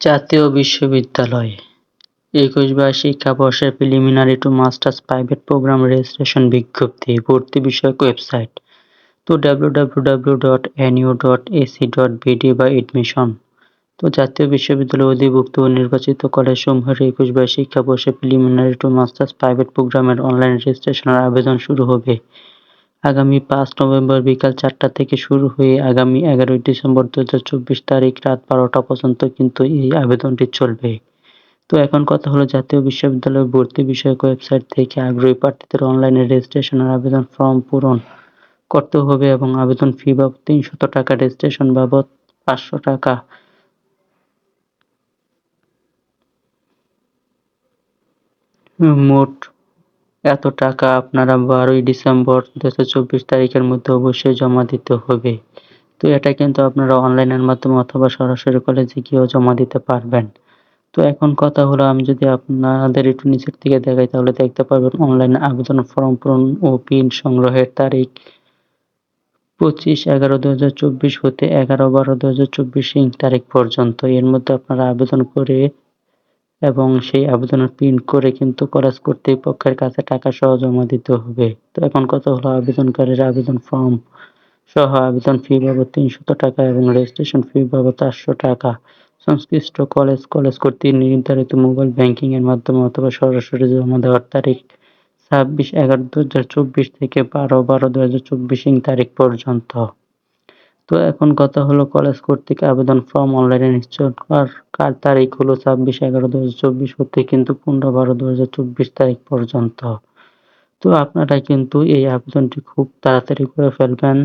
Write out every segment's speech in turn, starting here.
জাতীয় বিশ্ববিদ্যালয়। একুশ-বাইশ শিক্ষাবর্ষের preliminary to masters private program registration বিজ্ঞপ্তি, ভর্তি বিষয়ক ওয়েবসাইট তো www.nu.ac.bd বা এডমিশন তো জাতীয় বিশ্ববিদ্যালয় অধিভুক্ত ও নির্বাচিত কলেজসমূহের একুশ বাইশ শিক্ষাবর্ষে প্রিলিমিনারি টু মাস্টার্স প্রাইভেট প্রোগ্রামের অনলাইন রেজিস্ট্রেশনের আবেদন শুরু হবে। আগামী পাঁচ নভেম্বর বিকাল চারটা থেকে শুরু হয়ে আগামী এগারোই ডিসেম্বর দু হাজার চব্বিশ তারিখ রাত বারোটা পর্যন্ত কিন্তু এই আবেদনটি চলবে। তো এখন কথা হলো জাতীয় বিশ্ববিদ্যালয় ভর্তি বিষয়ক ওয়েবসাইট থেকে আগ্রহী প্রার্থীদের অনলাইনে রেজিস্ট্রেশনের আবেদন ফর্ম পূরণ করতে হবে এবং আবেদন ফি বাবদ তিনশত টাকা, রেজিস্ট্রেশন বাবদ পাঁচশো টাকা। মোট এত টাকা আপনারা বারোই ডিসেম্বর দু চব্বিশ তারিখের মধ্যে অবশ্যই জমা দিতে হবে। তো এটা কিন্তু আপনারা অনলাইনের মাধ্যমে অথবা সরাসরি কলেজে গিয়েও জমা দিতে পারবেন। তো এখন কথা হলো, আমি যদি আপনাদের একটু নিচের দিকে দেখাই, তাহলে দেখতে পারবেন অনলাইনে আবেদন ফর্ম পূরণ ও পিন সংগ্রহের তারিখ পঁচিশ এগারো দু হাজার চব্বিশ হতে এগারো বারো দু হাজার চব্বিশ তারিখ পর্যন্ত। এর মধ্যে আপনারা আবেদন করে এবং সেই আবেদনের প্রিন্ট করে কিন্তু কলেজ কর্তৃপক্ষের কাছে টাকা সহ জমা দিতে হবে। তো এখন কথা হলো? আবেদনকারীর আবেদন ফর্ম সহ আবেদন ফি বাবদ তিনশত টাকা এবং রেজিস্ট্রেশন ফি বাবদ চারশো টাকা। সংশ্লিষ্ট কলেজ কলেজ কর্তৃক নির্ধারিত মোবাইল ব্যাংকিং এর মাধ্যমে অথবা সরাসরি জমা দেওয়ার তারিখ ছাব্বিশ এগারো দু হাজার চব্বিশ থেকে বারো বারো দু হাজার চব্বিশ তারিখ পর্যন্ত। তো এখন কথা হলো কলেজ কর্তৃক আবেদন ফর্ম অনলাইনে নিশ্চয় কার তারিখ হলো ছাব্বিশ এগারো দু হাজার চব্বিশ হতে কিন্তু পনেরো বারো দু হাজার চব্বিশ তারিখ পর্যন্ত। তো আপনারা কিন্তু এই আবেদনটি খুব তাড়াতাড়ি করে ফেলবেন।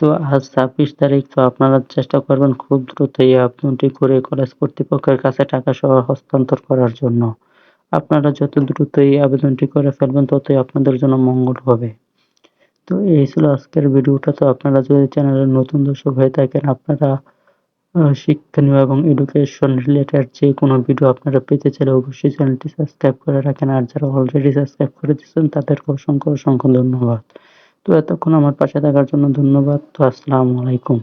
তো আজ ছাব্বিশ তারিখ, তো আপনারা চেষ্টা করবেন খুব দ্রুত এই আবেদনটি করে কলেজ কর্তৃপক্ষের কাছে টাকা সহ হস্তান্তর করার জন্য। আপনারা যত দ্রুত এই আবেদনটি করে ফেলবেন, ততই আপনাদের জন্য মঙ্গল হবে। তো এই ছিল আজকের ভিডিওটা। তো আপনারা যদি চ্যানেলের নতুন দর্শক হয়ে থাকেন, আপনারা শিক্ষণীয় এবং এডুকেশন রিলেটেড যে কোনো ভিডিও আপনারা পেতে চাইলে অবশ্যই চ্যানেলটি সাবস্ক্রাইব করে রাখেন। আর যারা অলরেডি সাবস্ক্রাইব করে দিচ্ছেন তাদেরকে অসংখ্য অসংখ্য ধন্যবাদ। তো এতক্ষণ আমার পাশে থাকার জন্য ধন্যবাদ। তো আসসালামু আলাইকুম।